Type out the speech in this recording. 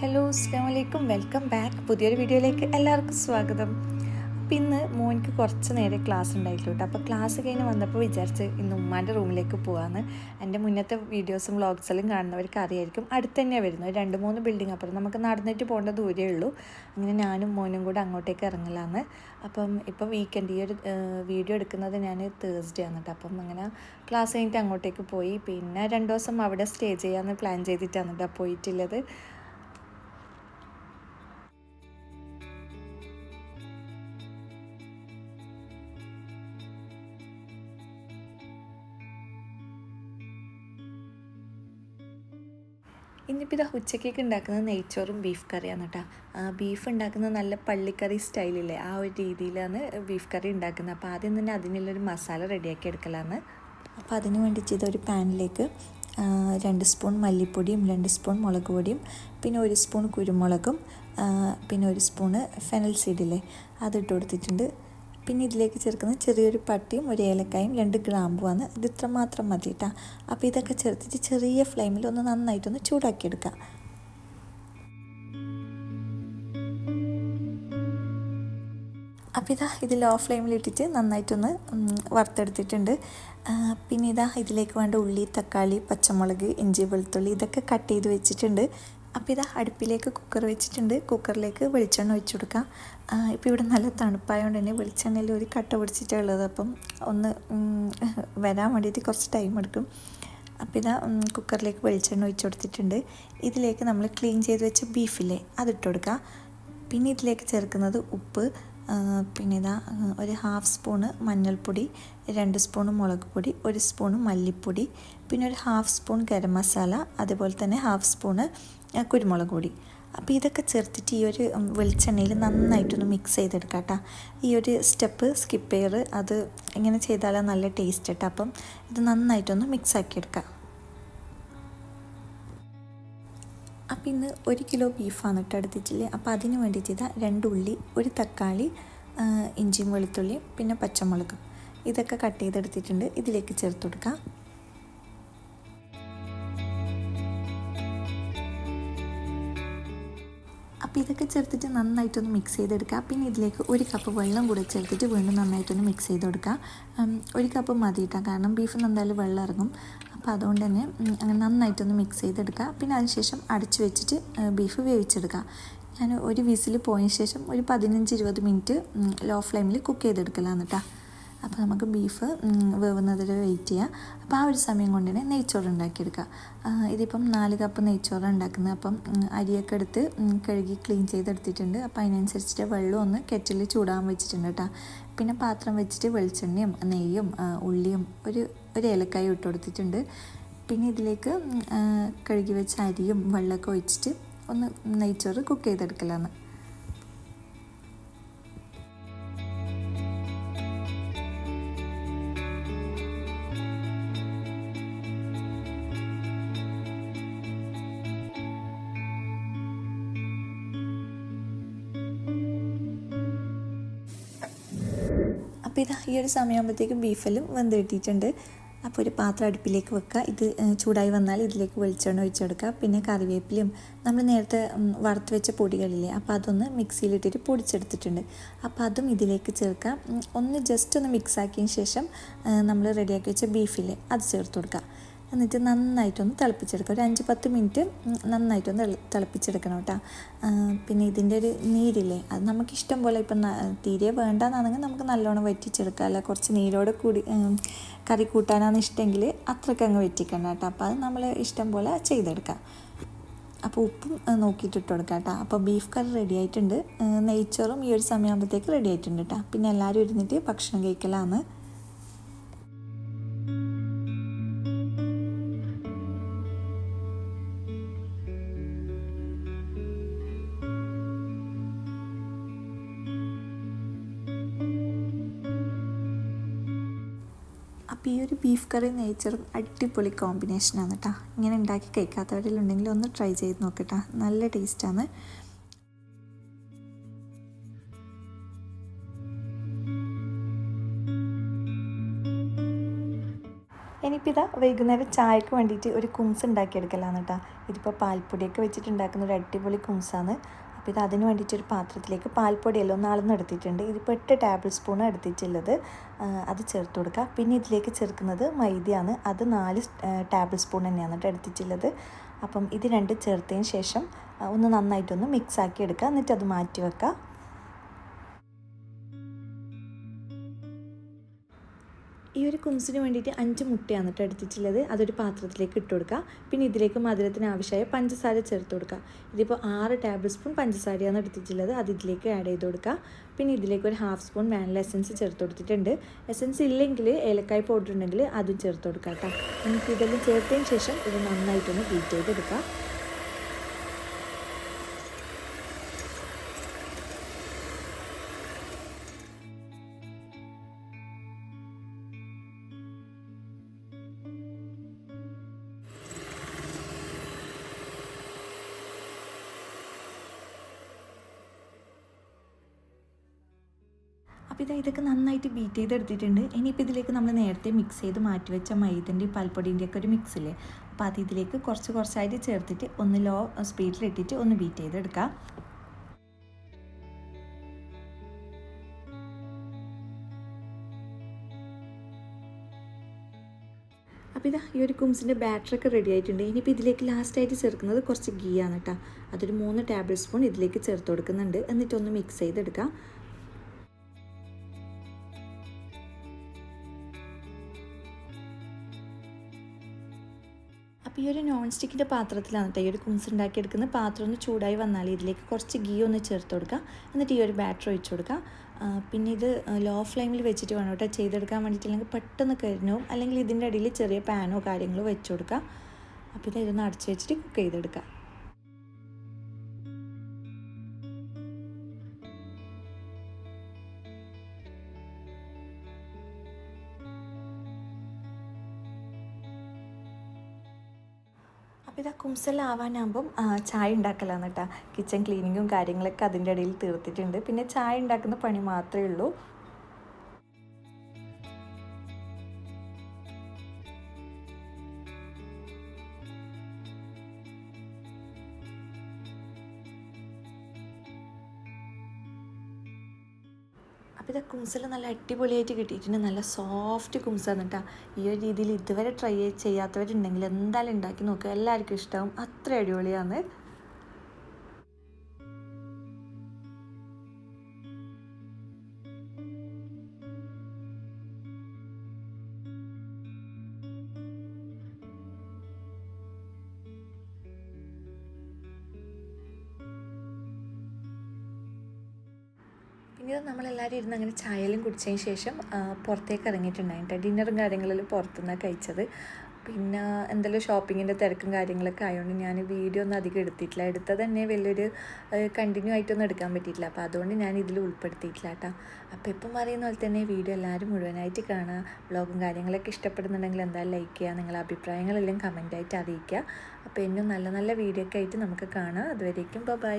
Hello അസ്സാം വലൈക്കും welcome back പുതിയൊരു വീഡിയോയിലേക്ക് എല്ലാവർക്കും സ്വാഗതം. അപ്പം ഇന്ന് മോനിക്ക് കുറച്ച് നേരെ ക്ലാസ് ഉണ്ടായിട്ടുള്ളൂ കേട്ടോ അപ്പോൾ ക്ലാസ് കഴിഞ്ഞ് വന്നപ്പോൾ വിചാരിച്ച് ഇന്ന് ഉമ്മാന്റെ റൂമിലേക്ക് പോകാമെന്ന് എന്റെ മുന്നത്തെ വീഡിയോസും വ്ളോഗ്സെല്ലാം കാണുന്നവർക്ക് അറിയായിരിക്കും. അടുത്ത് തന്നെയാണ് വരുന്നത്. രണ്ട് മൂന്ന് ബിൽഡിംഗ് അപ്പുറം നമുക്ക് നടന്നിട്ട് പോകേണ്ട ദൂരമേ ഉള്ളൂ. അങ്ങനെ ഞാനും മോനും കൂടെ അങ്ങോട്ടേക്ക് ഇറങ്ങലാന്ന്. അപ്പം ഇപ്പം വീക്കെൻഡ് ഈ ഒരു വീഡിയോ എടുക്കുന്നത് ഞാൻ തേഴ്സ്ഡേ ആണ് കേട്ടോ അപ്പം അങ്ങനെ ക്ലാസ് കഴിഞ്ഞിട്ട് അങ്ങോട്ടേക്ക് പോയി. പിന്നെ രണ്ട് ദിവസം അവിടെ സ്റ്റേ ചെയ്യാമെന്ന് പ്ലാൻ ചെയ്തിട്ടാണ് കേട്ടോ പോയിട്ടുള്ളത്. ഇന്നിപ്പോൾ ഇതാ ഉച്ചക്കേക്ക് ഉണ്ടാക്കുന്നത് നെയ്ച്ചോറും ബീഫ് കറിയാണ് കേട്ടോ. ബീഫ് ഉണ്ടാക്കുന്നത് നല്ല പള്ളിക്കറി സ്റ്റൈലില്ലേ ആ ഒരു രീതിയിലാണ് ബീഫ് കറി ഉണ്ടാക്കുന്നത്. അപ്പോൾ ആദ്യം തന്നെ അതിനുള്ളൊരു മസാല റെഡിയാക്കി എടുക്കലാണ്. അപ്പോൾ അതിന് വേണ്ടിയിട്ട് ഇതൊരു പാനിലേക്ക് രണ്ട് സ്പൂൺ മല്ലിപ്പൊടിയും രണ്ട് സ്പൂൺ മുളക് പൊടിയും പിന്നെ ഒരു സ്പൂൺ കുരുമുളകും പിന്നെ ഒരു സ്പൂണ് ഫെനൽ സീഡില്ലേ അതിട്ട് കൊടുത്തിട്ടുണ്ട്. പിന്നെ ഇതിലേക്ക് ചേർക്കുന്ന ചെറിയൊരു പട്ടിയും ഒരു ഏലക്കായും രണ്ട് ഗ്രാമ്പുമാണ് ഇത് ഇത്ര മാത്രം മതി കേട്ടോ അപ്പോൾ ഇതൊക്കെ ചേർത്തിട്ട് ചെറിയ ഫ്ലെയിമിൽ ഒന്ന് നന്നായിട്ടൊന്ന് ചൂടാക്കിയെടുക്കുക അപ്പോൾ ഇതാ ഇത് ലോ ഫ്ലെയിമിലിട്ടിട്ട് നന്നായിട്ടൊന്ന് വറുത്തെടുത്തിട്ടുണ്ട്. പിന്നെ ഇതാ ഇതിലേക്ക് വേണ്ട ഉള്ളി തക്കാളി പച്ചമുളക് ഇഞ്ചി വെളുത്തുള്ളി ഇതൊക്കെ കട്ട് ചെയ്ത് വെച്ചിട്ടുണ്ട്. അപ്പോൾ ഇതാ അടുപ്പിലേക്ക് കുക്കർ വെച്ചിട്ടുണ്ട്. കുക്കറിലേക്ക് വെളിച്ചെണ്ണ ഒഴിച്ചു കൊടുക്കാം. ഇപ്പോൾ ഇവിടെ നല്ല തണുപ്പായതുകൊണ്ട് തന്നെ വെളിച്ചെണ്ണയിൽ ഒരു കട്ട പിടിച്ചിട്ടുള്ളത് അപ്പം ഒന്ന് വരാൻ വേണ്ടിയിട്ട് കുറച്ച് ടൈം എടുക്കും. അപ്പോൾ ഇതാ കുക്കറിലേക്ക് വെളിച്ചെണ്ണ ഒഴിച്ചു കൊടുത്തിട്ടുണ്ട്. ഇതിലേക്ക് നമ്മൾ ക്ലീൻ ചെയ്ത് വെച്ച ബീഫില്ലേ അതിട്ട് കൊടുക്കുക. പിന്നെ ഇതിലേക്ക് ചേർക്കുന്നത് ഉപ്പ്. പിന്നെ ഇതാ ഒരു ഹാഫ് സ്പൂണ് മഞ്ഞൾപ്പൊടി രണ്ട് സ്പൂണ് മുളക് പൊടി ഒരു സ്പൂണ് മല്ലിപ്പൊടി പിന്നെ ഒരു ഹാഫ് സ്പൂൺ ഗരം മസാല അതുപോലെ തന്നെ ഹാഫ് സ്പൂണ് കുരുമുളക് പൊടി. അപ്പോൾ ഇതൊക്കെ ചേർത്തിട്ട് ഈ ഒരു വെളിച്ചെണ്ണയിൽ നന്നായിട്ടൊന്ന് മിക്സ് ചെയ്തെടുക്കാം കേട്ടോ. ഈ ഒരു സ്റ്റെപ്പ് സ്കിപ്പ് ചെയ്ത് അത് ഇങ്ങനെ ചെയ്താലും നല്ല ടേസ്റ്റ് കേട്ടോ അപ്പം ഇത് നന്നായിട്ടൊന്ന് മിക്സ് ആക്കിയെടുക്കാം. അപ്പം ഇന്ന് ഒരു കിലോ ബീഫാണ് കേട്ടോ എടുത്തിട്ടില്ലേ അപ്പോൾ അതിന് വേണ്ടി ഇതാ രണ്ട് ഉള്ളി ഒരു തക്കാളി ഇഞ്ചിയും വെളുത്തുള്ളിയും പിന്നെ പച്ചമുളകും. ഇതൊക്കെ കട്ട് ചെയ്തെടുത്തിട്ടുണ്ട്. ഇതിലേക്ക് ചേർത്ത് കൊടുക്കാം. അപ്പോൾ ഇതൊക്കെ ചേർത്തിട്ട് നന്നായിട്ടൊന്ന് മിക്സ് ചെയ്തെടുക്കുക. പിന്നെ ഇതിലേക്ക് ഒരു കപ്പ് വെള്ളം കൂടെ ചേർത്തിട്ട് വീണ്ടും നന്നായിട്ടൊന്ന് മിക്സ് ചെയ്ത് കൊടുക്കുക. ഒരു കപ്പ് മതിയിട്ടാം കാരണം ബീഫ് എന്തായാലും വെള്ളം ഇറങ്ങും. അപ്പോൾ അതുകൊണ്ട് തന്നെ അങ്ങനെ നന്നായിട്ടൊന്ന് മിക്സ് ചെയ്തെടുക്കുക. പിന്നെ അതിനുശേഷം അടച്ചു വെച്ചിട്ട് ബീഫ് വേവിച്ചെടുക്കുക. ഞാൻ ഒരു വിസിൽ പോയതിന് ശേഷം ഒരു പതിനഞ്ച് ഇരുപത് മിനിറ്റ് ലോ ഫ്ലെയിമിൽ കുക്ക് ചെയ്തെടുക്കലാണ് കേട്ടോ അപ്പോൾ നമുക്ക് ബീഫ് വേവുന്നതിൽ വെയിറ്റ് ചെയ്യാം. അപ്പോൾ ആ ഒരു സമയം കൊണ്ട് തന്നെ നെയ്ച്ചോറ് ഉണ്ടാക്കിയെടുക്കുക ഇതിപ്പം നാല് കപ്പ് നെയ്ച്ചോറ് ഉണ്ടാക്കുന്നത്. അപ്പം അരിയൊക്കെ എടുത്ത് കഴുകി ക്ലീൻ ചെയ്തെടുത്തിട്ടുണ്ട്. അപ്പോൾ അതിനനുസരിച്ചിട്ട് വെള്ളം ഒന്ന് കെറ്റിൽ ചൂടാൻ വെച്ചിട്ടുണ്ട് കേട്ടോ പിന്നെ പാത്രം വെച്ചിട്ട് വെളിച്ചെണ്ണയും നെയ്യും ഉള്ളിയും ഒരു ഒരു ഏലക്കായും ഇട്ട് കൊടുത്തിട്ടുണ്ട്. പിന്നെ ഇതിലേക്ക് കഴുകി വെച്ച അരിയും വെള്ളമൊക്കെ ഒഴിച്ചിട്ട് ഒന്ന് നെയ്ച്ചോറ് കുക്ക് ചെയ്തെടുക്കലാണ് അപ്പോൾ ഇതാ ഈ ഒരു സമയമാകുമ്പോഴത്തേക്കും ബീഫെല്ലാം വെന്ത് കിട്ടിയിട്ടുണ്ട് അപ്പോൾ ഒരു പാത്രം അടുപ്പിലേക്ക് വെക്കുക. ഇത് ചൂടായി വന്നാൽ ഇതിലേക്ക് വെളിച്ചെണ്ണ ഒഴിച്ചെടുക്കുക പിന്നെ കറിവേപ്പിലയും നമ്മൾ നേരത്തെ വറുത്ത് വെച്ച പൊടികളില്ലേ അപ്പോൾ അതൊന്ന് മിക്സിയിലിട്ടിട്ട് പൊടിച്ചെടുത്തിട്ടുണ്ട്. അപ്പോൾ അതും ഇതിലേക്ക് ചേർക്കാം ഒന്ന് ജസ്റ്റ് ഒന്ന് മിക്സാക്കിയതിന് ശേഷം നമ്മൾ റെഡിയാക്കി വെച്ച ബീഫില്ലേ അത് ചേർത്ത് കൊടുക്കുക. എന്നിട്ട് നന്നായിട്ടൊന്ന് തിളപ്പിച്ചെടുക്കുക ഒരു അഞ്ച് പത്ത് മിനിറ്റ് നന്നായിട്ടൊന്ന് തിളപ്പിച്ചെടുക്കണം കേട്ടോ. പിന്നെ ഇതിന്റെ ഒരു നീരില്ലേ അത് നമുക്ക് ഇഷ്ടം പോലെ ഇപ്പം തീരെ വേണ്ടെന്നാണെങ്കിൽ നമുക്ക് നല്ലോണം വറ്റിച്ചെടുക്കാം. അല്ല കുറച്ച് നീരോടെ കൂടി കറി കൂട്ടാനാണ് ഇഷ്ടമെങ്കിൽ അത്രയ്ക്ക് അങ്ങ് വറ്റിക്കണം കേട്ടോ. അപ്പോൾ അത് നമ്മൾ ഇഷ്ടം പോലെ ചെയ്തെടുക്കാം. അപ്പോൾ ഉപ്പും നോക്കിയിട്ട് ഇട്ട് കൊടുക്കാം കേട്ടോ. അപ്പോൾ ബീഫ് കറി റെഡി ആയിട്ടുണ്ട്. നെയ്ച്ചോറും ഈ ഒരു സമയമാകുമ്പോഴത്തേക്ക് റെഡി ആയിട്ടുണ്ട് കേട്ടോ. പിന്നെ എല്ലാവരും ഇരുന്നിട്ട് ഭക്ഷണം കഴിക്കലാണ്. ഈ ഒരു ബീഫ് കറി നെയ്ച്ചറും അടിപൊളി കോമ്പിനേഷനാണ് കേട്ടോ ഇങ്ങനെ ഉണ്ടാക്കി കഴിക്കാത്തവരിലുണ്ടെങ്കിൽ ഒന്ന് ട്രൈ ചെയ്ത് നോക്കട്ടോ നല്ല ടേസ്റ്റാണ് എനിക്കിതാ വൈകുന്നേരം ചായക്ക് വേണ്ടിയിട്ട് ഒരു കുംസ് ഉണ്ടാക്കിയെടുക്കലാണ് കേട്ടോ ഇതിപ്പോൾ പാൽപ്പൊടിയൊക്കെ വെച്ചിട്ട് ഉണ്ടാക്കുന്ന ഒരു അടിപൊളി കുംസാണ്. അപ്പോൾ ഇത് അതിന് വേണ്ടിയിട്ട് ഒരു പാത്രത്തിലേക്ക് പാൽപ്പൊടിയെല്ലാം ഒന്ന് അളന്നെടുത്തിട്ടുണ്ട് ഇതിപ്പോൾ എട്ട് ടേബിൾ സ്പൂൺ എടുത്തിട്ടുള്ളത്. അത് ചേർത്ത് കൊടുക്കുക. പിന്നെ ഇതിലേക്ക് ചേർക്കുന്നത് മൈദയാണ്. അത് നാല് ടേബിൾ സ്പൂൺ തന്നെയാണ് എടുത്തിട്ടുള്ളത്. അപ്പം ഇത് രണ്ട് ചേർത്തതിന് ശേഷം ഒന്ന് നന്നായിട്ടൊന്ന് മിക്സാക്കി എടുക്കുക. എന്നിട്ട് അത് മാറ്റി വെക്കുക. ഈ ഒരു കുംസിന് വേണ്ടിയിട്ട് അഞ്ച് മുട്ടയാണ് കേട്ടോ എടുത്തിട്ടുള്ളത്. അതൊരു പാത്രത്തിലേക്ക് ഇട്ട് കൊടുക്കുക. പിന്നെ ഇതിലേക്ക് മധുരത്തിന് ആവശ്യമായ പഞ്ചസാര ചേർത്ത് കൊടുക്കുക. ഇതിപ്പോൾ ആറ് ടേബിൾ സ്പൂൺ പഞ്ചസാരയാണ് എടുത്തിട്ടുള്ളത്. അത് ഇതിലേക്ക് ആഡ് ചെയ്ത് കൊടുക്കുക. പിന്നെ ഇതിലേക്ക് ഒരു ഹാഫ് സ്പൂൺ വാനില എസൻസ് ചേർത്ത് കൊടുത്തിട്ടുണ്ട്. എസൻസ് ഇല്ലെങ്കിൽ ഏലക്കായ് പൗഡർ ഉണ്ടെങ്കിൽ അതും ചേർത്ത് കൊടുക്കുക കേട്ടോ നമുക്ക് ഇതെല്ലാം ചേർത്തതിന് ശേഷം ഇത് നന്നായിട്ടൊന്ന് ബീറ്റ് ചെയ്തെടുക്കുക. അപ്പോൾ ഇതാ ഇതൊക്കെ നന്നായിട്ട് ബീറ്റ് ചെയ്തെടുത്തിട്ടുണ്ട്. ഇനിയിപ്പോൾ ഇതിലേക്ക് നമ്മൾ നേരത്തെ മിക്സ് ചെയ്ത് മാറ്റി വെച്ച മൈദന്റെ പാൽപ്പൊടിന്റെ ഒക്കെ ഒരു മിക്സ് ഇല്ലേ? അപ്പോൾ അത് ഇതിലേക്ക് കുറച്ച് കുറച്ചായിട്ട് ചേർത്തിട്ട് ഒന്ന് ലോ സ്പീഡിലിട്ടിട്ട് ഒന്ന് ബീറ്റ് ചെയ്തെടുക്കാം. അപ്പോൾ ഇതാ ഈ ഒരു കുംസിന്റെ ബാറ്ററൊക്കെ റെഡി ആയിട്ടുണ്ട്. ഇനിയിപ്പോൾ ഇതിലേക്ക് ലാസ്റ്റായിട്ട് ചേർക്കുന്നത് കുറച്ച് ഗീ ആണ് കേട്ടോ അതൊരു മൂന്ന് ടേബിൾ സ്പൂൺ ഇതിലേക്ക് ചേർത്ത് കൊടുക്കുന്നുണ്ട്. എന്നിട്ടൊന്ന് മിക്സ് ചെയ്തെടുക്കാം. അപ്പോൾ ഈ ഒരു നോൺ സ്റ്റിക്കിന്റെ പാത്രത്തിലാണ് കേട്ടോ ഈ ഒരു കുംസ് ഉണ്ടാക്കിയെടുക്കുന്ന പാത്രം ഒന്ന് ചൂടായി വന്നാൽ ഇതിലേക്ക് കുറച്ച് ഗീ ഒന്ന് ചേർത്ത് കൊടുക്കുക എന്നിട്ട് ഈ ഒരു ബാറ്റർ ഒഴിച്ചു കൊടുക്കുക പിന്നെ ഇത് ലോ ഫ്ലെയിമിൽ വെച്ചിട്ട് വേണം കേട്ടോ ചെയ്തെടുക്കാൻ വേണ്ടിയിട്ടില്ലെങ്കിൽ പെട്ടെന്ന് കരിഞ്ഞോ അല്ലെങ്കിൽ ഇതിന്റെ അടിയിൽ ചെറിയ പാനോ കാര്യങ്ങളോ വെച്ച് കൊടുക്കുക അപ്പോൾ ഇത് ഇതൊന്ന് അടച്ചു വെച്ചിട്ട് കുക്ക് ചെയ്തെടുക്കുക ആവാനാകുമ്പം ചായ ഉണ്ടാക്കലാണ് കേട്ടോ കിച്ചൺ ക്ലീനിങ്ങും കാര്യങ്ങളൊക്കെ അതിന്റെ ഇടയിൽ തീർത്തിട്ടുണ്ട്. പിന്നെ ചായ ഉണ്ടാക്കുന്ന പണി മാത്രമേ ഉള്ളൂ. അപ്പോൾ ഇത് കുംസെല്ലാം നല്ല അടിപൊളിയായിട്ട് കിട്ടിയിട്ടുണ്ട്. നല്ല സോഫ്റ്റ് കുംസാണ് കേട്ടോ. ഈ ഒരു രീതിയിൽ ഇതുവരെ ട്രൈ ചെയ്യാത്തവരുണ്ടെങ്കിൽ എന്തായാലും ഉണ്ടാക്കി നോക്കുക. എല്ലാവർക്കും ഇഷ്ടമാവും അത്ര അടിപൊളിയാണ്. പിന്നെ ഇത് നമ്മളെല്ലാവരും ഇരുന്ന് അങ്ങനെ ചായയെല്ലാം കുടിച്ചതിന് ശേഷം പുറത്തേക്ക് ഇറങ്ങിയിട്ടുണ്ടായിട്ട് ഡിന്നറും കാര്യങ്ങളെല്ലാം പുറത്തുനിന്നാണ് കഴിച്ചത്. പിന്നെ എന്തെല്ലാം ഷോപ്പിങ്ങിന്റെ തിരക്കും കാര്യങ്ങളൊക്കെ ആയതുകൊണ്ട് ഞാൻ വീഡിയോ ഒന്നും അധികം എടുത്തിട്ടില്ല. എടുത്തത് തന്നെ വലിയൊരു കണ്ടിന്യൂ ആയിട്ടൊന്നും എടുക്കാൻ പറ്റിയിട്ടില്ല. അപ്പോൾ അതുകൊണ്ട് ഞാൻ ഇതിൽ ഉൾപ്പെടുത്തിയിട്ടില്ല കേട്ടോ അപ്പോൾ ഇപ്പം പറയുന്ന പോലെ തന്നെ വീഡിയോ എല്ലാവരും മുഴുവനായിട്ട് കാണുക ബ്ലോഗും കാര്യങ്ങളൊക്കെ ഇഷ്ടപ്പെടുന്നുണ്ടെങ്കിൽ എന്തായാലും ലൈക്ക് ചെയ്യുക നിങ്ങളുടെ അഭിപ്രായങ്ങളെല്ലാം കമന്റായിട്ട് അറിയിക്കുക അപ്പോൾ ഇന്നും നല്ല നല്ല വീഡിയോ ഒക്കെ ആയിട്ട് നമുക്ക് കാണാം. അതുവരേക്കും ബൈ